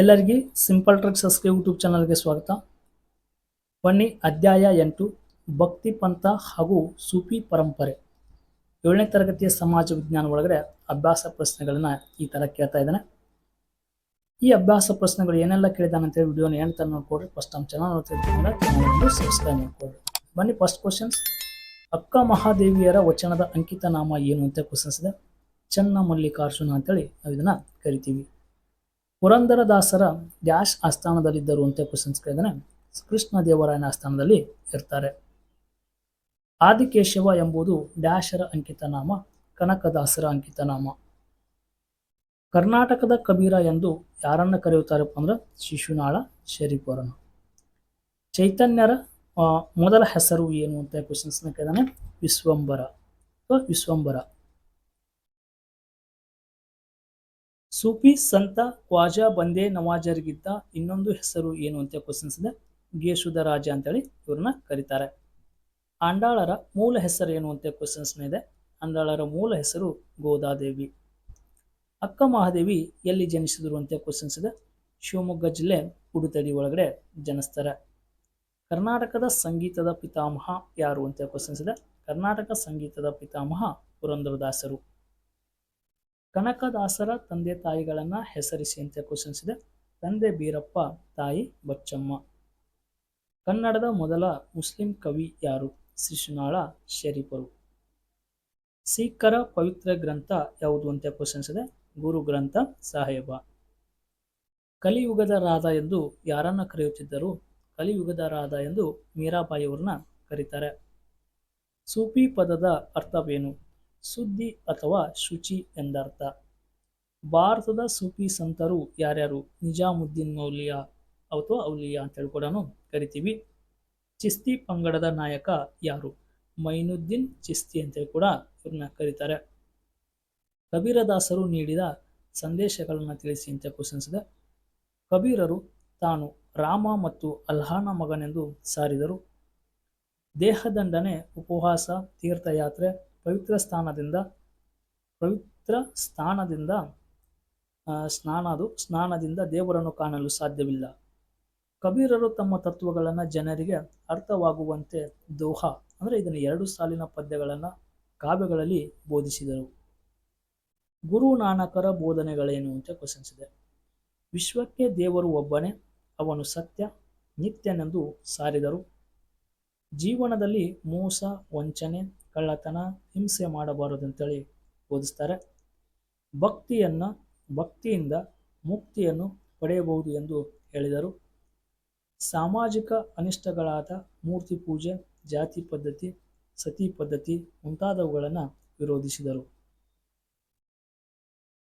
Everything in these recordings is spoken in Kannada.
ಎಲ್ಲರಿಗೆ ಸಿಂಪಲ್ ಟ್ರಕ್ ಸಸ್ಕೆ ಯೂಟ್ಯೂಬ್ ಚಾನಲ್ಗೆ ಸ್ವಾಗತ. ಬನ್ನಿ, ಅಧ್ಯಾಯ ಎಂಟು, ಭಕ್ತಿ ಪಂಥ ಹಾಗೂ ಸೂಫಿ ಪರಂಪರೆ. ಏಳನೇ ತರಗತಿಯ ಸಮಾಜ ವಿಜ್ಞಾನ ಒಳಗಡೆ ಅಭ್ಯಾಸ ಪ್ರಶ್ನೆಗಳನ್ನು ಈ ಥರ ಕೇಳ್ತಾ ಇದ್ದಾನೆ. ಈ ಅಭ್ಯಾಸ ಪ್ರಶ್ನೆಗಳು ಏನೆಲ್ಲ ಕೇಳಿದಾನೆ ಅಂತೇಳಿ ವಿಡಿಯೋನ ಏನು ನೋಡ್ಕೊಡ್ರಿ ಫಸ್ಟ್ ನಮ್ಮ ಚಾನಲ್ ನೋಡ್ತಿದ್ರೆ ಚಾನಲ್ ಸಬ್ಸ್ಕ್ರೈಬ್ ಬನ್ನಿ ಫಸ್ಟ್ ಕ್ವಶನ್ಸ್ ಅಕ್ಕ ಮಹಾದೇವಿಯರ ವಚನದ ಅಂಕಿತ ನಾಮ ಏನು ಅಂತ ಕ್ವಶನ್ಸ್ ಇದೆ. ಚನ್ನ ಮಲ್ಲಿಕಾರ್ಜುನ ಅಂತೇಳಿ ನಾವು ಇದನ್ನ ಕರಿತೀವಿ. ಪುರಂದರದಾಸರ ಡ್ಯಾಶ್ ಆಸ್ಥಾನದಲ್ಲಿದ್ದರು ಅಂತ ಕ್ವಶನ್ಸ್ ಕೇಳಿದಾನೆ ಕೃಷ್ಣ ದೇವರಾಯನ ಆಸ್ಥಾನದಲ್ಲಿ ಇರ್ತಾರೆ. ಆದಿಕೇಶವ ಎಂಬುದು ಡ್ಯಾಶರ ಅಂಕಿತ ನಾಮ, ಕನಕದಾಸರ ಅಂಕಿತ ನಾಮ. ಕರ್ನಾಟಕದ ಕಬೀರ ಎಂದು ಯಾರನ್ನ ಕರೆಯುತ್ತಾರಪ್ಪ ಅಂದ್ರೆ ಶಿಶುನಾಳ ಶರೀಫರನ್ನು ಚೈತನ್ಯರ ಮೊದಲ ಹೆಸರು ಏನು ಅಂತ ಕ್ವಶನ್ಸ್ನ ಕೇಳಿದಾನೆ ವಿಶ್ವಂಬರ. ಅಥವಾ ವಿಶ್ವಂಬರ. ಸೂಫಿ ಸಂತ ಖ್ವಾಜಾ ಬಂದೇ ನವಾಜರಿಗಿದ್ದ ಇನ್ನೊಂದು ಹೆಸರು ಏನು ಅಂತ ಕ್ವಶನ್ಸ್ ಇದೆ. ಗೇಶುದ ರಾಜ ಅಂತೇಳಿ ಇವ್ರನ್ನ ಕರೀತಾರೆ. ಆಂಡಾಳರ ಮೂಲ ಹೆಸರು ಏನು ಅಂತ ಕ್ವಶನ್ಸ್ ಇದೆ. ಆಂಡಾಳರ ಮೂಲ ಹೆಸರು ಗೋದಾದೇವಿ. ಅಕ್ಕ ಮಹಾದೇವಿ ಎಲ್ಲಿ ಜನಿಸಿದರು ಅಂತ ಕ್ವಶನ್ಸ್ ಇದೆ. ಶಿವಮೊಗ್ಗ ಜಿಲ್ಲೆ ಉಡುತಡಿ ಒಳಗಡೆ ಜನಿಸ್ತಾರೆ. ಕರ್ನಾಟಕದ ಸಂಗೀತದ ಪಿತಾಮಹ ಯಾರು ಅಂತ ಕ್ವಶನ್ಸ್ ಇದೆ. ಕರ್ನಾಟಕ ಸಂಗೀತದ ಪಿತಾಮಹ ಪುರಂದರದಾಸರು. ಕನಕದಾಸರ ತಂದೆ ತಾಯಿಗಳನ್ನ ಹೆಸರಿಸಿ ಅಂತ ಕ್ವಶನ್ಸ್ ಇದೆ. ತಂದೆ ಬೀರಪ್ಪ, ತಾಯಿ ಬಚ್ಚಮ್ಮ. ಕನ್ನಡದ ಮೊದಲ ಮುಸ್ಲಿಂ ಕವಿ ಯಾರು? ಶಿಶುನಾಳ ಶರೀಫರು ಸಿಖ್ಖರ ಪವಿತ್ರ ಗ್ರಂಥ ಯಾವುದು ಅಂತ ಕ್ವಶನ್ಸ್ ಇದೆ. ಗುರು ಗ್ರಂಥ ಸಾಹೇಬ. ಕಲಿಯುಗದ ರಾಧ ಎಂದು ಯಾರನ್ನ ಕರೆಯುತ್ತಿದ್ದರು? ಕಲಿಯುಗದ ರಾಧ ಎಂದು ಮೀರಾಬಾಯಿ ಅವ್ರನ್ನ ಕರೀತಾರೆ. ಸೂಫಿ ಪದದ ಅರ್ಥವೇನು? ಸುದ್ದಿ ಅಥವಾ ಶುಚಿ ಎಂದರ್ಥ. ಭಾರತದ ಸೂಫಿ ಸಂತರು ಯಾರ್ಯಾರು? ನಿಜಾಮುದ್ದೀನ್ ಮೌಲಿಯಾ ಅಥವಾ ಔಲಿಯಾ ಅಂತ ಹೇಳಿ ಕೂಡ ಕರಿತೀವಿ. ಚಿಸ್ತಿ ಪಂಗಡದ ನಾಯಕ ಯಾರು? ಮೈನುದ್ದೀನ್ ಚಿಸ್ತಿ ಅಂತೇಳಿ ಕೂಡ ಇವ್ರನ್ನ ಕರೀತಾರೆ. ಕಬೀರದಾಸರು ನೀಡಿದ ಸಂದೇಶಗಳನ್ನು ತಿಳಿಸಿ ಅಂತ ಕ್ವಶನ್ಸ್ ಇದೆ. ಕಬೀರರು ತಾನು ರಾಮ ಮತ್ತು ಅಲ್ಹಾನ ಮಗನೆಂದು ಸಾರಿದರು. ದೇಹದಂಡನೆ ಉಪವಾಸ, ತೀರ್ಥಯಾತ್ರೆ ಪವಿತ್ರ ಸ್ಥಾನದಿಂದ ಪವಿತ್ರ ಸ್ಥಾನದಿಂದ ಸ್ನಾನದು ಸ್ನಾನದಿಂದ ದೇವರನ್ನು ಕಾಣಲು ಸಾಧ್ಯವಿಲ್ಲ. ಕಬೀರರು ತಮ್ಮ ತತ್ವಗಳನ್ನು ಜನರಿಗೆ ಅರ್ಥವಾಗುವಂತೆ ದೋಹ, ಅಂದರೆ ಇದನ್ನು ಎರಡು ಸಾಲಿನ ಪದ್ಯಗಳನ್ನು ಕಾವ್ಯಗಳಲ್ಲಿ ಬೋಧಿಸಿದರು. ಗುರು ನಾನಕರ ಬೋಧನೆಗಳೇನು ಅಂತ ಕ್ವಶನ್ಸ್ ಇದೆ. ವಿಶ್ವಕ್ಕೆ ದೇವರು ಒಬ್ಬನೇ, ಅವನು ಸತ್ಯ, ನಿತ್ಯನೆಂದು ಸಾರಿದರು. ಜೀವನದಲ್ಲಿ ಮೋಸ, ವಂಚನೆ ಕಳ್ಳತನ, ಹಿಂಸೆ ಮಾಡಬಾರದು ಅಂತೇಳಿ ಬೋಧಿಸ್ತಾರೆ. ಭಕ್ತಿಯನ್ನ, ಭಕ್ತಿಯಿಂದ ಮುಕ್ತಿಯನ್ನು ಪಡೆಯಬಹುದು ಎಂದು ಹೇಳಿದರು. ಸಾಮಾಜಿಕ ಅನಿಷ್ಟಗಳಾದ ಮೂರ್ತಿ ಪೂಜೆ, ಜಾತಿ ಪದ್ಧತಿ, ಸತಿ ಪದ್ಧತಿ ಮುಂತಾದವುಗಳನ್ನು ವಿರೋಧಿಸಿದರು.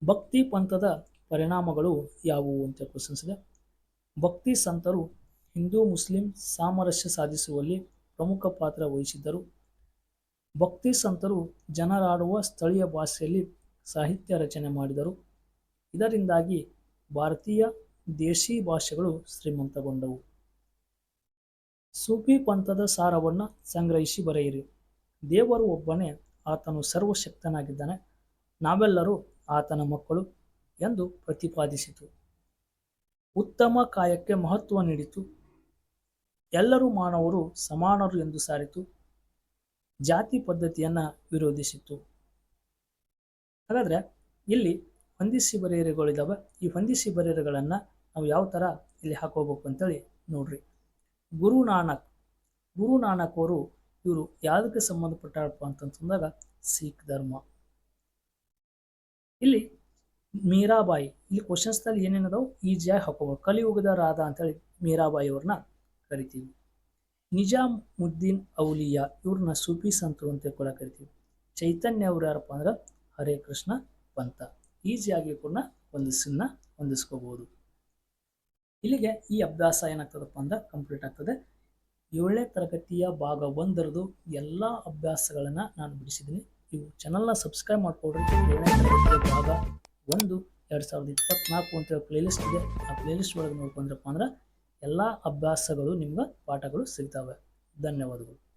ಭಕ್ತಿ ಪಂಥದ ಪರಿಣಾಮಗಳು ಯಾವುವು ಅಂತ ಪ್ರಶ್ನಿಸಿದೆ. ಭಕ್ತಿ ಸಂತರು ಹಿಂದೂ, ಮುಸ್ಲಿಂ ಸಾಮರಸ್ಯ ಸಾಧಿಸುವಲ್ಲಿ ಪ್ರಮುಖ ಪಾತ್ರ ವಹಿಸಿದ್ದರು. ಭಕ್ತಿ ಸಂತರು ಜನರಾಡುವ ಸ್ಥಳೀಯ ಭಾಷೆಯಲ್ಲಿ ಸಾಹಿತ್ಯ ರಚನೆ ಮಾಡಿದರು. ಇದರಿಂದಾಗಿ ಭಾರತೀಯ ದೇಶಿ ಭಾಷೆಗಳು ಶ್ರೀಮಂತಗೊಂಡವು. ಸೂಫಿ ಪಂಥದ ಸಾರವನ್ನು ಸಂಗ್ರಹಿಸಿ ಬರೆಯಿರಿ. ದೇವರು ಒಬ್ಬನೇ, ಆತನು ಸರ್ವಶಕ್ತನಾಗಿದ್ದಾನೆ. ನಾವೆಲ್ಲರೂ ಆತನ ಮಕ್ಕಳು ಎಂದು ಪ್ರತಿಪಾದಿಸಿತು. ಉತ್ತಮ ಕಾಯಕ್ಕೆ ಮಹತ್ವ ನೀಡಿತು. ಎಲ್ಲರೂ ಮಾನವರು, ಸಮಾನರು ಎಂದು ಸಾರಿತು. ಜಾತಿ ಪದ್ಧತಿಯನ್ನು ವಿರೋಧಿಸಿತ್ತು. ಹಾಗಾದರೆ ಇಲ್ಲಿ ಹೊಂದಿಸಿ ಬರೆಯರೆಗಳಿದ್ದಾವೆ ಈ ಹೊಂದಿಸಿ ಬರೆಯರೆಗಳನ್ನು ನಾವು ಯಾವ ಥರ ಇಲ್ಲಿ ಹಾಕೋಬೇಕು ಅಂತೇಳಿ ನೋಡ್ರಿ. ಗುರು ನಾನಕ್ ಗುರು ನಾನಕ್ ಅವರು ಇವರು ಯಾವುದಕ್ಕೆ ಸಂಬಂಧಪಟ್ಟಪ್ಪ ಅಂತಂತಂದಾಗ ಸಿಖ್ ಧರ್ಮ. ಇಲ್ಲಿ ಮೀರಾಬಾಯಿ, ಇಲ್ಲಿ ಕ್ವಶನ್ಸ್ನಲ್ಲಿ ಏನೇನದಾವು ಈಜಿಯಾಗಿ ಹಾಕೋಬೇಕು. ಕಲಿಯುಗದ ರಾಧ ಅಂತೇಳಿ ಮೀರಾಬಾಯಿ ಅವ್ರನ್ನ ಕರಿತೀವಿ. ನಿಜಾಮುದ್ದೀನ್ ಔಲಿಯಾ ಇವ್ರನ್ನ ಸೂಫಿ ಸಂತರು ಅಂತ ಕೂಡ ಕರಿತೀವಿ ಚೈತನ್ಯ ಅವ್ರು ಯಾರಪ್ಪ ಅಂದ್ರೆ ಹರೇ ಕೃಷ್ಣ ಪಂತ. ಈಸಿಯಾಗಿ ಕೂಡ ಹೊಂದಿಸನ್ನ ಹೊಂದಿಸ್ಕೋಬಹುದು ಇಲ್ಲಿಗೆ ಈ ಅಭ್ಯಾಸ ಏನಾಗ್ತದಪ್ಪ ಅಂದ್ರೆ ಕಂಪ್ಲೀಟ್ ಆಗ್ತದೆ. ಏಳನೇ ತರಗತಿಯ ಭಾಗ ಒಂದರದು ಎಲ್ಲ ಅಭ್ಯಾಸಗಳನ್ನು ನಾನು ಬಿಡಿಸಿದ್ದೀನಿ. ನೀವು ಚಾನಲ್ನ ಸಬ್ಸ್ಕ್ರೈಬ್ ಮಾಡಿಕೊಡ್ರಿ. ಏಳನೇ ತರಗತಿಯ ಭಾಗ ಒಂದು, ಎರಡು ಸಾವಿರದ ಇಪ್ಪತ್ನಾಲ್ಕು ಅಂತೇಳಿ ಪ್ಲೇಲಿಸ್ಟ್ ಇದೆ. ಆ ಪ್ಲೇಲಿಸ್ಟ್ ಒಳಗೆ ನೋಡ್ಕೊಂಡ್ರಪ್ಪ ಅಂದ್ರೆ ಎಲ್ಲ ಅಭ್ಯಾಸಗಳು ನಿಮ್ಗೆ ಪಾಠಗಳು ಸಿಗ್ತವೆ. ಧನ್ಯವಾದಗಳು.